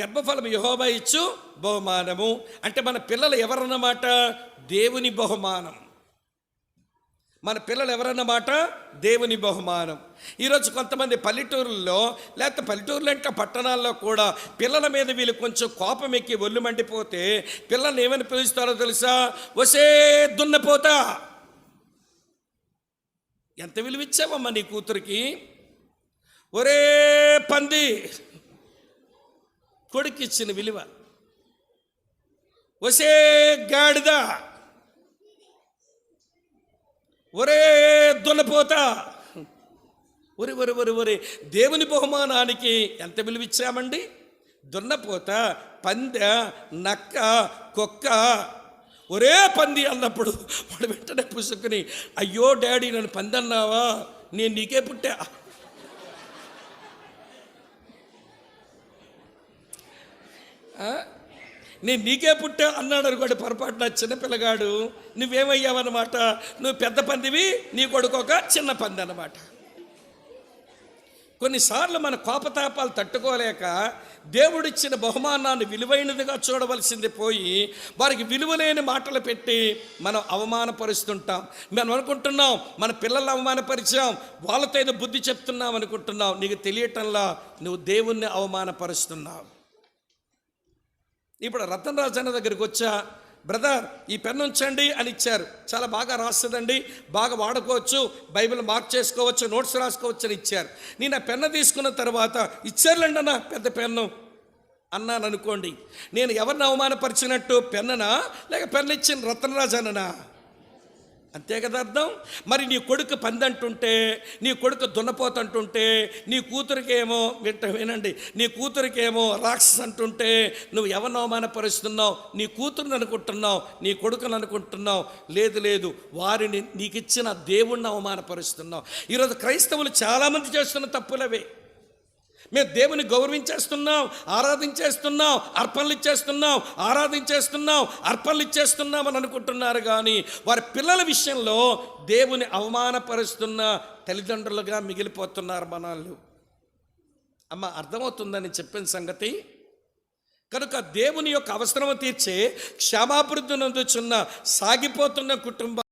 గర్భఫలం యహోబా ఇచ్చు బహుమానము. అంటే మన పిల్లలు ఎవరన్నమాట? దేవుని బహుమానం. మన పిల్లలు ఎవరన్నమాట? దేవుని బహుమానం. ఈరోజు కొంతమంది పల్లెటూరుల్లో లేకపోతే పల్లెటూరులో ఇంకా పట్టణాల్లో కూడా పిల్లల మీద వీళ్ళు కొంచెం కోపం ఎక్కి ఒళ్ళు మండిపోతే పిల్లల్ని ఏమని పిలుస్తారో తెలుసా? వసే దున్నపోతా. ఎంత విలువిచ్చావమ్మా నీ కూతురికి? ఒరే పంది. కొడుకిచ్చిన విలువ. ఒసే గాడిద ఒరే దున్నపోత. ఒరి ఒరి ఒరి ఒరి దేవుని బహుమానానికి ఎంత విలువిచ్చామండి? దున్నపోత పందె నక్క కుక్క. ఒరే పంది అన్నప్పుడు వాడు వెంటనే పుసుకుని అయ్యో డాడీ నన్ను పంది అన్నావా నేను నీకే పుట్టా. నేను నీకే పుట్టా అన్నాడు అనుకోండి పొరపాటున చిన్నపిల్లగాడు నువ్వేమయ్యావన్నమాట? నువ్వు పెద్ద పందివి నీ కొడుకు ఒక చిన్న పంది అన్నమాట కొన్నిసార్లు మన కోపతాపాలు తట్టుకోలేక దేవుడిచ్చిన బహుమానాన్ని విలువైనదిగా చూడవలసింది పోయి వారికి విలువలేని మాటలు పెట్టి మనం అవమానపరుస్తుంటాం. మనం అనుకుంటున్నాం మన పిల్లల్ని అవమానపరిచాం వాళ్ళతో ఏదో బుద్ధి చెప్తున్నాం అనుకుంటున్నాం. నీకు తెలియటంలా నువ్వు దేవుణ్ణి అవమానపరుస్తున్నావు. ఇప్పుడు రతన్ రాజు అన్న దగ్గరికి వచ్చా బ్రదర్ ఈ పెన్ను ఉంచండి అని ఇచ్చారు. చాలా బాగా రాస్తుందండి. బాగా వాడుకోవచ్చు బైబిల్ మార్క్ చేసుకోవచ్చు నోట్స్ రాసుకోవచ్చు అని ఇచ్చారు. నేను ఆ పెన్ను తీసుకున్న తర్వాత ఇచ్చారులేండి అన్న పెద్ద పెన్ను అన్నాను అనుకోండి నేను ఎవరిని అవమానపరిచినట్టు పెన్ననా? లేక పెన్ను ఇచ్చిన రతనరాజు అన్ననా? అంతే కదా అర్థం? మరి నీ కొడుకు పందంటుంటే నీ కొడుకు దున్నపోతంటుంటే నీ కూతురికేమో వింట వినండి నీ కూతురికేమో రాక్షస్ అంటుంటే నువ్వు ఎవరిని అవమానపరుస్తున్నావు నీ కూతురుని అనుకుంటున్నావు నీ కొడుకుని అనుకుంటున్నావు లేదు లేదు వారిని నీకు ఇచ్చిన దేవుణ్ణి అవమానపరుస్తున్నావు. ఈరోజు క్రైస్తవులు చాలామంది చేస్తున్న తప్పులవే. మేము దేవుని గౌరవించేస్తున్నాం ఆరాధించేస్తున్నాం అర్పణలు ఇచ్చేస్తున్నాం ఆరాధించేస్తున్నాం అర్పణలు ఇచ్చేస్తున్నాం అని అనుకుంటున్నారు కానీ వారి పిల్లల విషయంలో దేవుని అవమానపరుస్తున్న తల్లిదండ్రులుగా మిగిలిపోతున్నారు మనల్ని అమ్మ అర్థమవుతుందని చెప్పిన సంగతి? కనుక దేవుని యొక్క అవసరం తీర్చే క్షమాభివృద్ధి నందుచున్న సాగిపోతున్న కుటుంబం